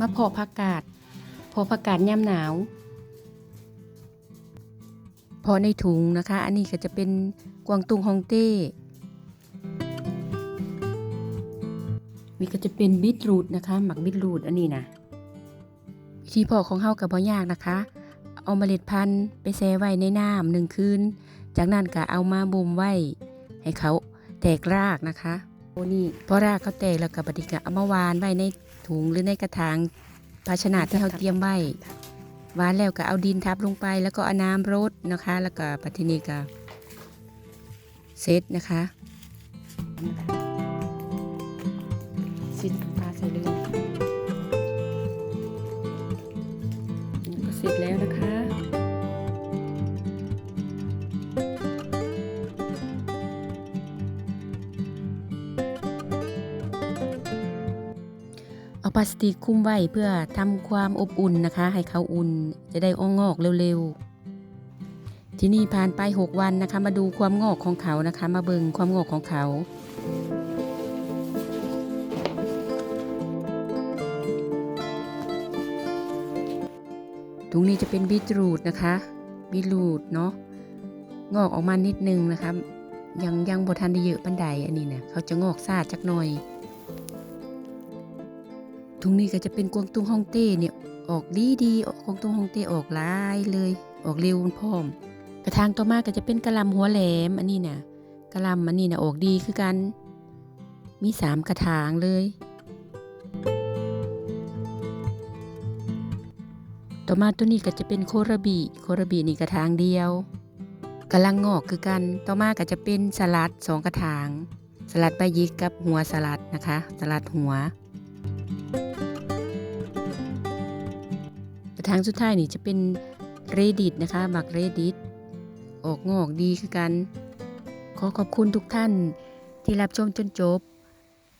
มาเพาะผักกาดเพาะผักกาดย่ำหนาวเพาะในถุงนะคะ อันนี้ก็จะเป็นกวางตุงฮองเต้นี่ก็จะเป็นบิทรูทนะคะ หมักบิทรูทอันนี้นะวิธีเพาะของเฮากับบ่ยากนะคะ เอาเมล็ดพันธุ์ไปแช่ไว้ในน้ำหนึ่งคืน จากนั้นก็เอามาบ่มไว้ ให้เขาแตกรากนะคะโอ้นี่พอรากเขาแตกแล้วก็ปฏิกะเอามาวานไว้ใน ถุงหรือในกระถางภาชนะที่เราเตรียมไว้วานแล้วก็เอาดินทับลงไปแล้วก็เอาน้ำรดนะคะ แล้วก็ปัทินีก็เซตนะคะซิดปลาใส่เลยก็เสร็จแล้วนะคะ เอาพลาสติกคลุมไว้เพื่อทำความอบอุ่นนะคะ ให้เขาอุ่นจะได้อ้องอกเร็วๆ ที่นี่ผ่านไป 6 วันนะคะ มาดูความงอกของเขานะคะ มาเบิงความงอกของเขาตรงนี้จะเป็นบีทรูทนะคะบีทรูทเนาะงอกออกมานิดนึงนะคะ ยังยังบทันได้เยอะปันใดอันนี้นะเขาจะงอกซาดจักหน่อย ทุงนี้ก็จะเป็นกวางตุ้งฮ่องเต้เนี่ยออกดีดีออกกวางตุ้งฮ่องเต้ออกลายเลย ออกเร็วพร้อม กระทางต่อมาก็จะเป็นกระลำหัวแหลมอันนี้เนี่ยกระลำอันนี้นะออกดีคือกัน มีสามกระถางเลยต่อมาตัวนี้ก็จะเป็นโคราบีโคราบีนี่กระถางเดียวกำลังงอกคือกัน ต่อมาก็จะเป็นสลัดสองกระถาง สลัดใบยิกกับหัวสลัดนะคะ สลัดหัว แต่ทางสุดท้ายนี่จะเป็นเรดิตนะคะหมักเรดิตออกงอกดีคือกัน ขอขอบคุณทุกท่านที่รับชมจนจบ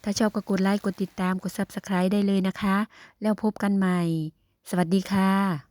ถ้าชอบก็กดไลค์ กดติดตาม กด Subscribe ได้เลยนะคะ แล้วพบกันใหม่ สวัสดีค่ะ